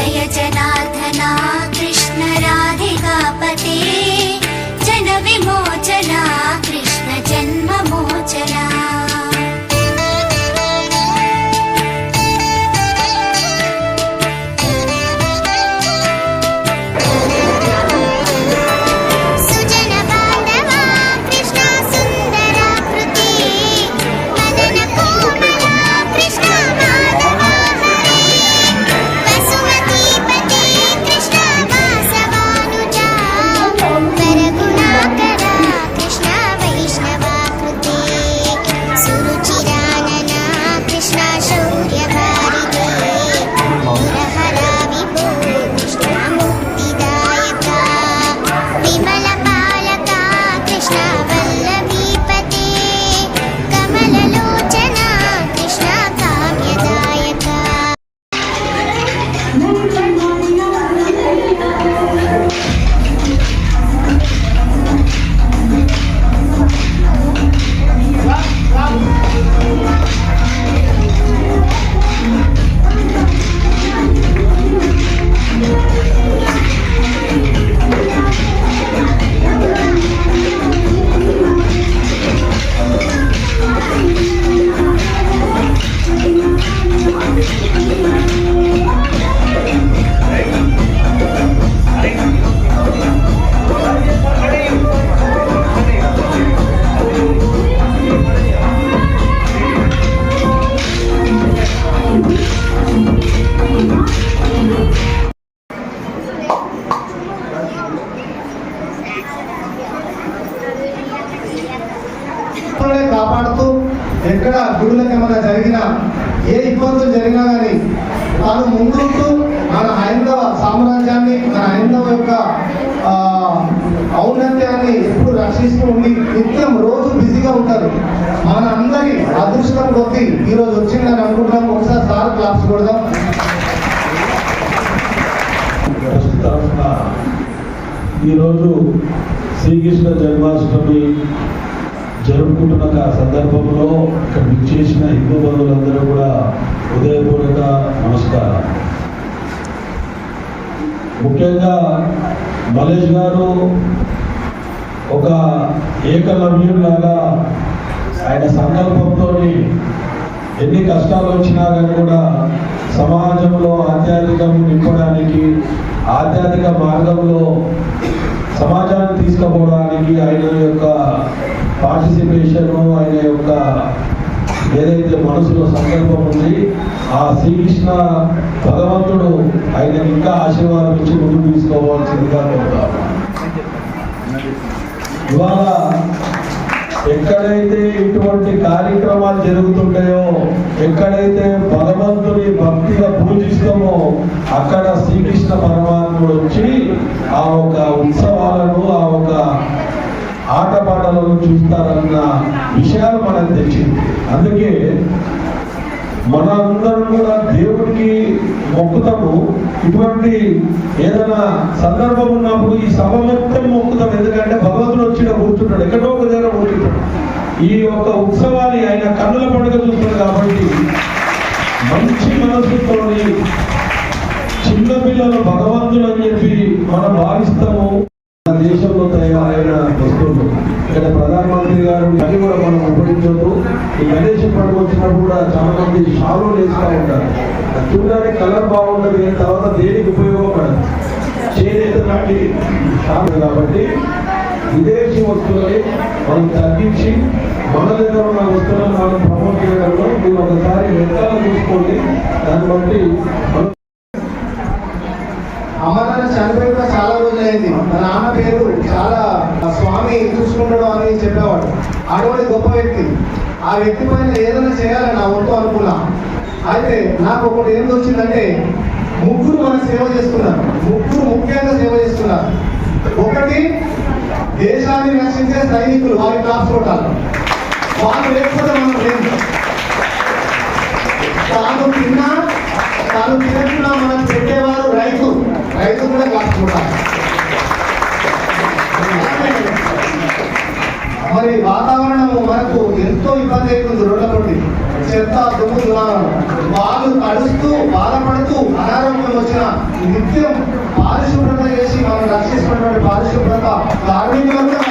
जय जनार्धना कृष्णराधिकापते जनविमोचना कृष्णजन्ममोचना ఎక్కడ గుడులకు ఏమైనా జరిగిన ఏ ఇబ్బందులు జరిగినా కానీ తాను ముందుకు మన హైందవ సామ్రాజ్యాన్ని మన హైందవ యొక్క ఔన్నత్యాన్ని ఎప్పుడు రక్షిస్తూ ఉండి నిత్యం రోజు బిజీగా ఉంటారు. మన అందరి అదృష్టం కొద్ది ఈరోజు వచ్చిందని అనుకుంటున్నాం. ఒకసారి సార్ క్లాస్ కొడదాం. ఈరోజు శ్రీకృష్ణ జన్మాష్టమి జరుపుకుంటున్న సందర్భంలో ఇక్కడ విచ్చేసిన హిందూ బంధువులందరూ కూడా హృదయపూర్వక నమస్కారం ముఖ్యంగా మలేష్ గారు ఒక ఏకలవ్యులాగా ఆయన సంకల్పంతో ఎన్ని కష్టాలు వచ్చినా కానీ కూడా సమాజంలో ఆధ్యాత్మికం నింపడానికి ఆధ్యాత్మిక మార్గంలో సమాజాన్ని తీసుకుపోవడానికి ఆయన యొక్క పార్టిసిపేషన్ ఆయన యొక్క ఏదైతే మనసులో సంకల్పం ఉంది ఆ శ్రీకృష్ణ భగవంతుడు ఆయన ఇంకా ఆశీర్వాదం ఇచ్చి ముందుకు తీసుకోవాల్సిందిగా కోరుతాను ఇవాళ ఎక్కడైతే ఇటువంటి కార్యక్రమాలు జరుగుతుంటాయో ఎక్కడైతే భగవంతుని భక్తిగా పూజిస్తామో అక్కడ శ్రీకృష్ణ పరమాత్ముడు వచ్చి ఆ ఒక ఉత్సవాలను ఆ ఒక ఆటపాటలను చూస్తారన్న విషయాలు మనకు తెలిసింది. అందుకే మనందరం కూడా దేవుడికి మొక్కుతాము. ఇటువంటి ఏదైనా సందర్భం ఉన్నప్పుడు ఈ సభ మొత్తం మొక్కుతాం. ఎందుకంటే భగవంతుడు వచ్చిన కూర్చుంటాడు. ఎక్కడో ఒక దగ్గర కూర్చుంటాడు. ఈ యొక్క ఉత్సవాన్ని ఆయన కన్నుల పండుగ చూస్తాడు కాబట్టి మంచి మనసుతోని చిన్న పిల్లలు భగవంతుడు అని చెప్పి మనం భావిస్తాము. ఇక్కడ ప్రధానమంత్రి గారు అది కూడా మనం ఉపయోగించవద్దు ఈ గణేష్ పండుగ వచ్చినప్పుడు కూడా చాలా మంది షాలు వేస్తూ ఉంటారు. చూడడానికి కలర్ బాగుంటుంది తర్వాత దేనికి ఉపయోగపడదు. చేనేత నాటి షాలు కాబట్టి విదేశీ వస్తువులని మనం తగ్గించి మన దగ్గర ఉన్న వస్తువులను మనం ప్రమోట్ చేయడంలో మీరు ఒకసారి లెక్కలు చూసుకోండి. దాన్ని బట్టి చనిపోయి కూడా చాలా రోజులైంది. మా నాన్న పేరు చాలా స్వామి చూసుకుంటాడు అని చెప్పేవాడు. అటువంటి గొప్ప వ్యక్తి. ఆ వ్యక్తి పైన ఏదైనా చేయాలని నా వంతు అనుకున్నా. అయితే నాకు ఒకటి ఏం వచ్చిందంటే ముగ్గురు మన సేవ చేస్తున్నారు. ముగ్గురు ముఖ్యంగా సేవ చేస్తున్నారు. ఒకటి దేశాన్ని రక్షించే సైనికులు వారి క్లాస్ కొట్టాలి వాళ్ళు లేకపోతే మనం లేదు తాను తిన్నా తాను తినకుండా మనం పెట్టేవారు రైతు. రైతు కూడా కాచుకుంటారు మరి వాతావరణం మనకు ఎంతో ఇబ్బంది అవుతుంది రోడ్లతోటి. చెత్త దుమ్ము దుమారం వాళ్ళు తడుస్తూ బాధపడుతూ అనారోగ్యం వచ్చిన నిత్యం పారిశుభ్రత చేసి మనం రక్షిస్తున్నటువంటి పారిశుభ్రత కార్మికులను కూడా